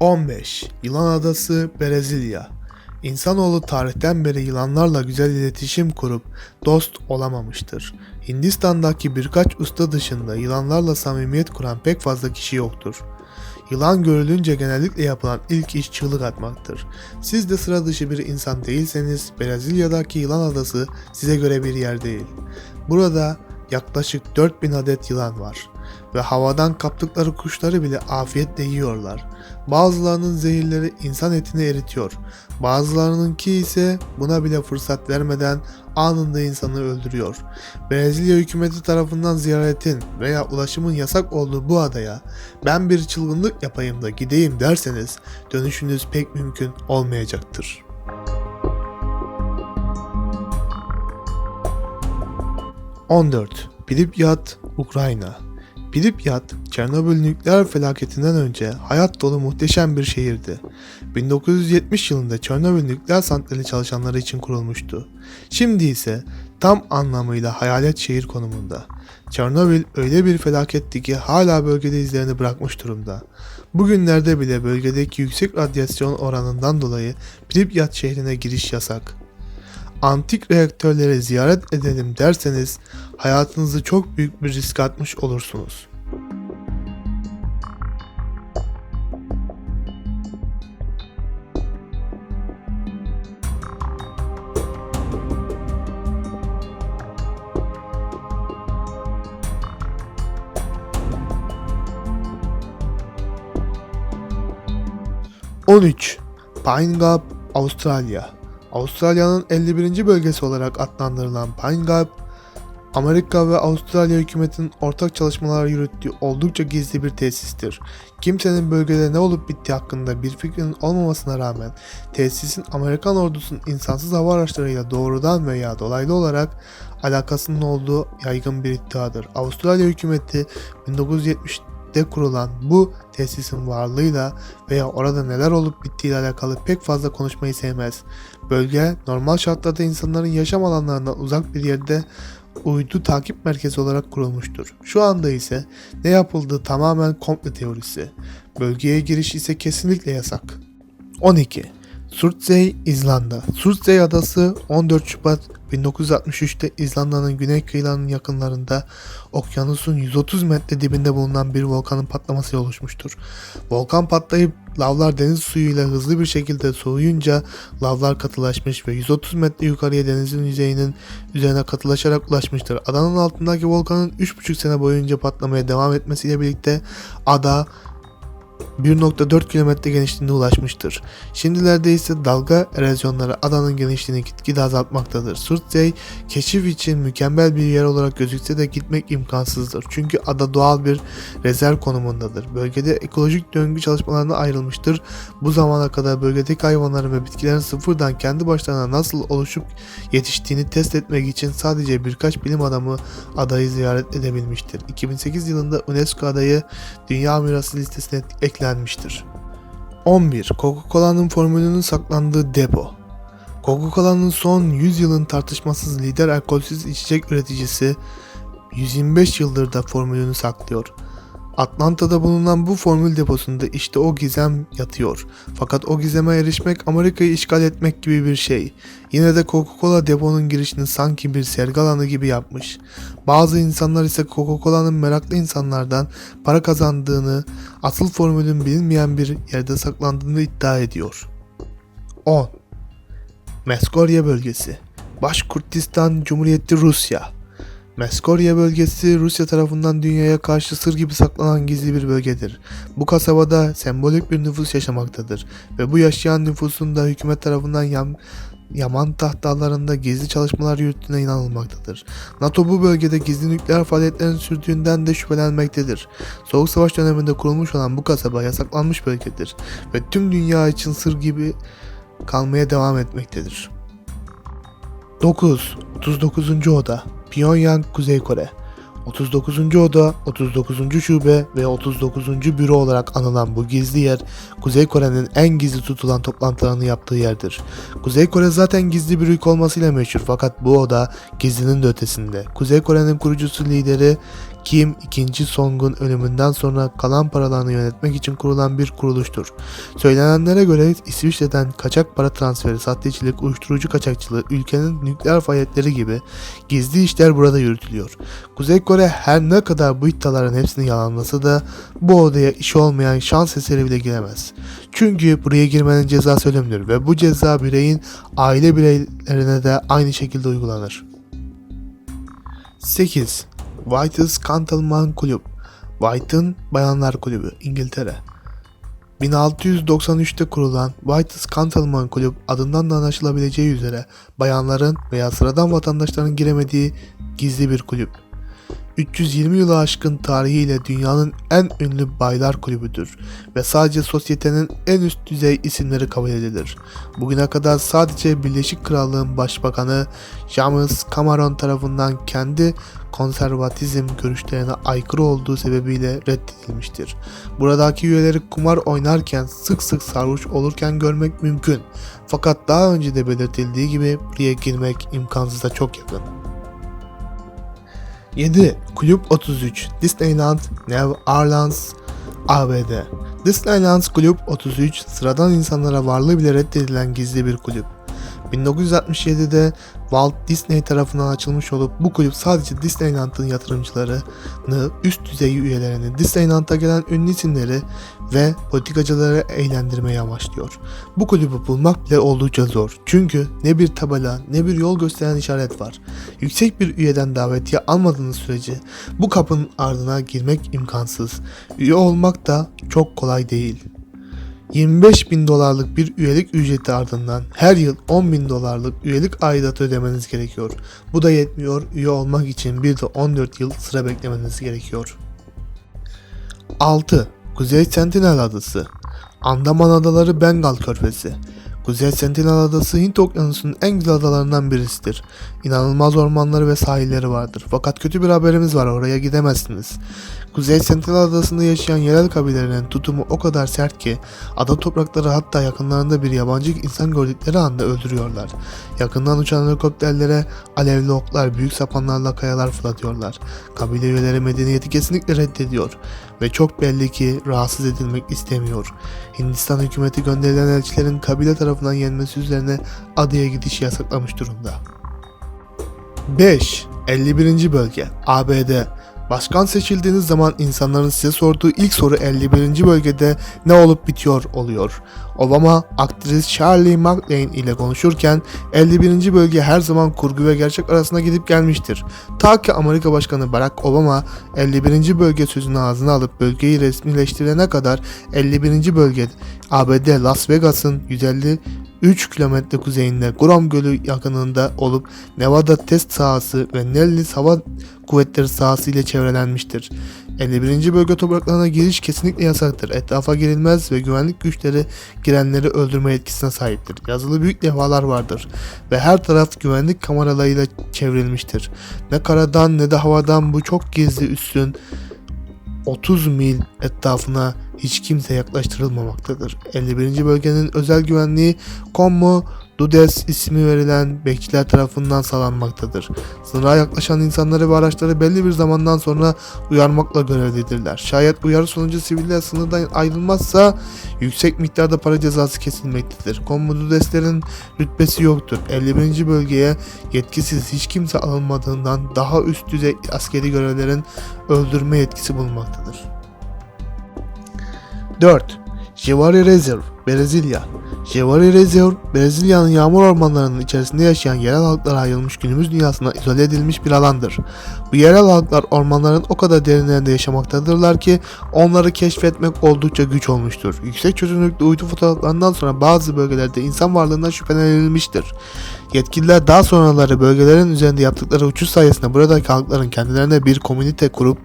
15. Yılan Adası Brezilya İnsanoğlu tarihten beri yılanlarla güzel iletişim kurup dost olamamıştır. Hindistan'daki birkaç usta dışında yılanlarla samimiyet kuran pek fazla kişi yoktur. Yılan görülünce genellikle yapılan ilk iş çığlık atmaktır. Siz de sıra dışı bir insan değilseniz Brezilya'daki yılan adası size göre bir yer değil. Burada yaklaşık 4000 adet yılan var ve havadan kaptıkları kuşları bile afiyetle yiyorlar. Bazılarının zehirleri insan etini eritiyor. Bazılarınınki ise buna bile fırsat vermeden anında insanı öldürüyor. Brezilya hükümeti tarafından ziyaretin veya ulaşımın yasak olduğu bu adaya ben bir çılgınlık yapayım da gideyim derseniz dönüşünüz pek mümkün olmayacaktır. ...14. Pripyat, Ukrayna Pripyat, Çernobil nükleer felaketinden önce hayat dolu muhteşem bir şehirdi. 1970 yılında Çernobil nükleer santrali çalışanları için kurulmuştu. Şimdi ise tam anlamıyla hayalet şehir konumunda. Çernobil öyle bir felaketti ki hala bölgede izlerini bırakmış durumda. Bugünlerde bile bölgedeki yüksek radyasyon oranından dolayı Pripyat şehrine giriş yasak. Antik reaktörleri ziyaret edelim derseniz hayatınızı çok büyük bir risk atmış olursunuz. ...13. Pine Gap, Avustralya Avustralya'nın 51. bölgesi olarak adlandırılan Pine Gap, Amerika ve Avustralya hükümetinin ortak çalışmalar yürüttüğü oldukça gizli bir tesistir. Kimsenin bölgede ne olup bittiği hakkında bir fikrinin olmamasına rağmen tesisin Amerikan ordusunun insansız hava araçlarıyla doğrudan veya dolaylı olarak alakasının olduğu yaygın bir iddiadır. Avustralya hükümeti 1970'de kurulan bu tesisin varlığıyla veya orada neler olup bittiğiyle alakalı pek fazla konuşmayı sevmez. Bölge normal şartlarda insanların yaşam alanlarından uzak bir yerde uydu takip merkezi olarak kurulmuştur. Şu anda ise ne yapıldığı tamamen komple teorisi. Bölgeye giriş ise kesinlikle yasak. 12. Surtsey, İzlanda. Surtsey adası 14 Şubat 1963'te İzlanda'nın güney kıyılarının yakınlarında okyanusun 130 metre dibinde bulunan bir volkanın patlaması oluşmuştur. Volkan patlayıp lavlar deniz suyuyla hızlı bir şekilde soğuyunca lavlar katılaşmış ve 130 metre yukarıya denizin yüzeyinin üzerine katılaşarak ulaşmıştır. Adanın altındaki volkanın 3,5 sene boyunca patlamaya devam etmesiyle birlikte ada 1.4 kilometre genişliğinde ulaşmıştır. Şimdilerde ise dalga erozyonları adanın genişliğini gitgide azaltmaktadır. Surtsey keşif için mükemmel bir yer olarak gözükse de gitmek imkansızdır. Çünkü ada doğal bir rezerv konumundadır. Bölgede ekolojik döngü çalışmalarına ayrılmıştır. Bu zamana kadar bölgedeki hayvanların ve bitkilerin sıfırdan kendi başlarına nasıl oluşup yetiştiğini test etmek için sadece birkaç bilim adamı adayı ziyaret edebilmiştir. 2008 yılında UNESCO adayı Dünya Mirası listesine eklenmiştir. 11. Coca-Cola'nın formülünün saklandığı depo. Coca-Cola'nın son 100 yılın tartışmasız lider alkolsüz içecek üreticisi 125 yıldır da formülünü saklıyor. Atlanta'da bulunan bu formül deposunda işte o gizem yatıyor. Fakat o gizeme erişmek Amerika'yı işgal etmek gibi bir şey. Yine de Coca-Cola deponun girişini sanki bir sergi alanı gibi yapmış. Bazı insanlar ise Coca-Cola'nın meraklı insanlardan para kazandığını, asıl formülün bilinmeyen bir yerde saklandığını iddia ediyor. 10. Meskorya bölgesi Başkurtistan Cumhuriyeti Rusya Meskorya bölgesi Rusya tarafından dünyaya karşı sır gibi saklanan gizli bir bölgedir. Bu kasabada sembolik bir nüfus yaşamaktadır ve bu yaşayan nüfusun da hükümet tarafından yam, Yaman tahtalarında gizli çalışmalar yürüttüğüne inanılmaktadır. NATO bu bölgede gizli nükleer faaliyetlerin sürdüğünden de şüphelenmektedir. Soğuk Savaş döneminde kurulmuş olan bu kasaba yasaklanmış bölgedir ve tüm dünya için sır gibi kalmaya devam etmektedir. 9. 39. Oda Pyongyang, Kuzey Kore 39. Oda, 39. Şube ve 39. Büro olarak anılan bu gizli yer, Kuzey Kore'nin en gizli tutulan toplantılarını yaptığı yerdir. Kuzey Kore zaten gizli bir ülke olmasıyla meşhur fakat bu oda gizlinin de ötesinde. Kuzey Kore'nin kurucusu lideri Kim II. Song'un ölümünden sonra kalan paralarını yönetmek için kurulan bir kuruluştur. Söylenenlere göre İsviçre'den kaçak para transferi, sahtecilik, uyuşturucu kaçakçılığı, ülkenin nükleer faaliyetleri gibi gizli işler burada yürütülüyor. Kuzey Kore her ne kadar bu iddiaların hepsini yalanlasa da bu odaya işi olmayan şans eseri bile giremez. Çünkü buraya girmenin cezası ölümdür ve bu ceza bireyin aile bireylerine de aynı şekilde uygulanır. 8. White's Gentleman Kulüp White'ın Bayanlar Kulübü İngiltere 1693'te kurulan White's Gentleman Kulüp adından da anlaşılabileceği üzere bayanların veya sıradan vatandaşların giremediği gizli bir kulüp. 320 yılı aşkın tarihiyle dünyanın en ünlü baylar kulübüdür ve sadece sosyetenin en üst düzey isimleri kabul edilir. Bugüne kadar sadece Birleşik Krallığın Başbakanı James Cameron tarafından kendi konservatizm görüşlerine aykırı olduğu sebebiyle reddedilmiştir. Buradaki üyeleri kumar oynarken sık sık sarhoş olurken görmek mümkün. Fakat daha önce de belirtildiği gibi buraya girmek imkansıza çok yakın. 7. Kulüp 33 Disneyland New Orleans ABD Disneyland Kulüp 33 sıradan insanlara varlığı bile reddedilen gizli bir kulüp. 1967'de Walt Disney tarafından açılmış olup bu kulüp sadece Disneyland'ın yatırımcılarını, üst düzey üyelerini, Disneyland'a gelen ünlü isimleri ve politikacıları eğlendirmeye amaçlıyor. Bu kulübü bulmak bile oldukça zor. Çünkü ne bir tabela ne bir yol gösteren işaret var. Yüksek bir üyeden davetiye almadığınız sürece bu kapının ardına girmek imkansız. Üye olmak da çok kolay değil. 25 bin dolarlık bir üyelik ücreti ardından her yıl 10 bin dolarlık üyelik aidatı ödemeniz gerekiyor. Bu da yetmiyor, üye olmak için bir de 14 yıl sıra beklemeniz gerekiyor. 6. Kuzey Sentinel Adası Andaman Adaları Bengal Körfezi Kuzey Sentinel Adası Hint Okyanusu'nun en güzel adalarından birisidir. İnanılmaz ormanları ve sahilleri vardır. Fakat kötü bir haberimiz var oraya gidemezsiniz. Kuzey Sentinel Adası'nda yaşayan yerel kabilelerin tutumu o kadar sert ki ada toprakları hatta yakınlarında bir yabancı insan gördükleri anda öldürüyorlar. Yakından uçan helikopterlere alevli oklar, büyük sapanlarla kayalar fırlatıyorlar. Kabile üyeleri medeniyeti kesinlikle reddediyor ve çok belli ki rahatsız edilmek istemiyor. Hindistan hükümeti gönderilen elçilerin kabile tarafından yenmesi üzerine adaya gidiş yasaklamış durumda. 5. 51. Bölge ABD Başkan seçildiğiniz zaman insanların size sorduğu ilk soru 51. bölgede ne olup bitiyor oluyor. Obama aktris Charlie McLean ile konuşurken 51. bölge her zaman kurgu ve gerçek arasında gidip gelmiştir. Ta ki Amerika Başkanı Barack Obama 51. bölge sözünü ağzına alıp bölgeyi resmileştirene kadar 51. bölge ABD Las Vegas'ın 150 3 kilometre kuzeyinde Grom Gölü yakınında olup Nevada test sahası ve Nellis Hava Kuvvetleri sahası ile çevrelenmiştir. 51. bölge topraklarına giriş kesinlikle yasaktır. Etrafa girilmez ve güvenlik güçleri girenleri öldürme yetkisine sahiptir. Yazılı büyük levhalar vardır ve her taraf güvenlik kameralarıyla çevrilmiştir. Ne karadan ne de havadan bu çok gizli üssün 30 mil etrafına hiç kimse yaklaştırılmamaktadır. 51. bölgenin özel güvenliği Kommo Dudes ismi verilen bekçiler tarafından sağlanmaktadır. Sınıra yaklaşan insanları ve araçları belli bir zamandan sonra uyarmakla görevlidirler. Şayet uyarı sonucu siviller sınırdan ayrılmazsa yüksek miktarda para cezası kesilmektedir. Kommo Dudeslerin rütbesi yoktur. 51. bölgeye yetkisiz hiç kimse alınmadığından daha üst düzey askeri görevlerin öldürme yetkisi bulunmaktadır. 4. Javari Reserve, Brezilya Javari Reserve, Brezilya'nın yağmur ormanlarının içerisinde yaşayan yerel halklara ayrılmış günümüz dünyasına izole edilmiş bir alandır. Bu yerel halklar ormanların o kadar derinlerinde yaşamaktadırlar ki onları keşfetmek oldukça güç olmuştur. Yüksek çözünürlüklü uydu fotoğraflarından sonra bazı bölgelerde insan varlığından şüphelenilmiştir. Yetkililer daha sonraları bölgelerin üzerinde yaptıkları uçuş sayesinde buradaki halkların kendilerine bir komünite kurup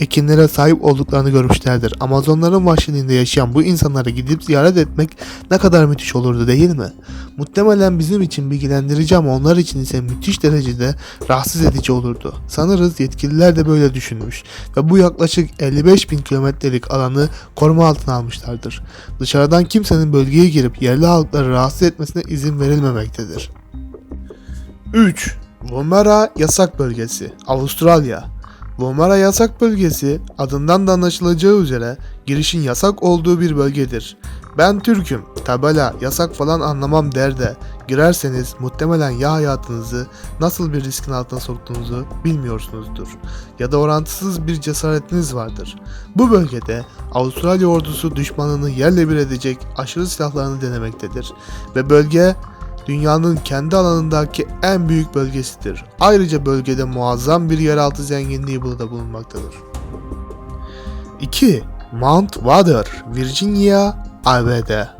ekinlere sahip olduklarını görmüşlerdir. Amazonların vahşiliğinde yaşayan bu insanları gidip ziyaret etmek ne kadar müthiş olurdu değil mi? Muhtemelen bizim için bilgilendirici ama onlar için ise müthiş derecede rahatsız edici olurdu. Sanırız yetkililer de böyle düşünmüş ve bu yaklaşık 55 bin kilometrelik alanı koruma altına almışlardır. Dışarıdan kimsenin bölgeye girip yerli halkları rahatsız etmesine izin verilmemektedir. 3. Woomera Yasak Bölgesi Avustralya Vomara yasak bölgesi adından da anlaşılacağı üzere girişin yasak olduğu bir bölgedir. Ben Türk'üm, tabela, yasak falan anlamam der de girerseniz muhtemelen ya hayatınızı nasıl bir riskin altına soktuğunuzu bilmiyorsunuzdur ya da orantısız bir cesaretiniz vardır. Bu bölgede Avustralya ordusu düşmanını yerle bir edecek aşırı silahlarını denemektedir ve bölge dünyanın kendi alanındaki en büyük bölgesidir. Ayrıca bölgede muazzam bir yeraltı zenginliği burada bulunmaktadır. 2. Mount Water, Virginia, ABD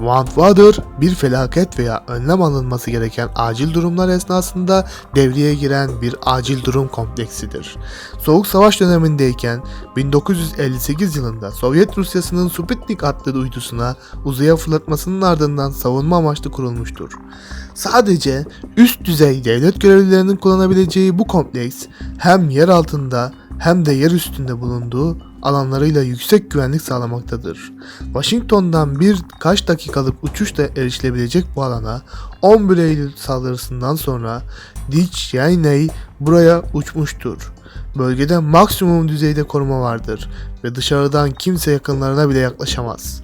Water, bir felaket veya önlem alınması gereken acil durumlar esnasında devreye giren bir acil durum kompleksidir. Soğuk Savaş dönemindeyken 1958 yılında Sovyet Rusyası'nın Sputnik adlı uydusuna uzaya fırlatmasının ardından savunma amaçlı kurulmuştur. Sadece üst düzey devlet görevlilerinin kullanabileceği bu kompleks hem yer altında hem de yer üstünde bulunduğu alanlarıyla yüksek güvenlik sağlamaktadır. Washington'dan birkaç dakikalık uçuşla erişilebilecek bu alana 11 Eylül saldırısından sonra Dick Cheney buraya uçmuştur. Bölgede maksimum düzeyde koruma vardır ve dışarıdan kimse yakınlarına bile yaklaşamaz.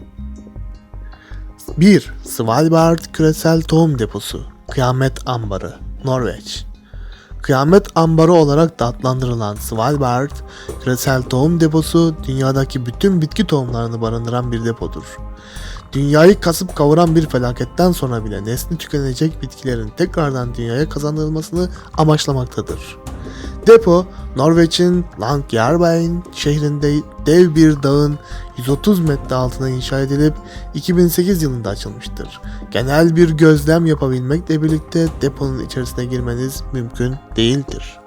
1. Svalbard Küresel Tohum Deposu Kıyamet Ambarı Norveç Kıyamet ambarı olarak da adlandırılan Svalbard küresel tohum deposu dünyadaki bütün bitki tohumlarını barındıran bir depodur. Dünyayı kasıp kavuran bir felaketten sonra bile nesli tükenecek bitkilerin tekrardan dünyaya kazandırılmasını amaçlamaktadır. Depo, Norveç'in Longyearbyen şehrinde dev bir dağın 130 metre altına inşa edilip 2008 yılında açılmıştır. Genel bir gözlem yapabilmekle birlikte deponun içerisine girmeniz mümkün değildir.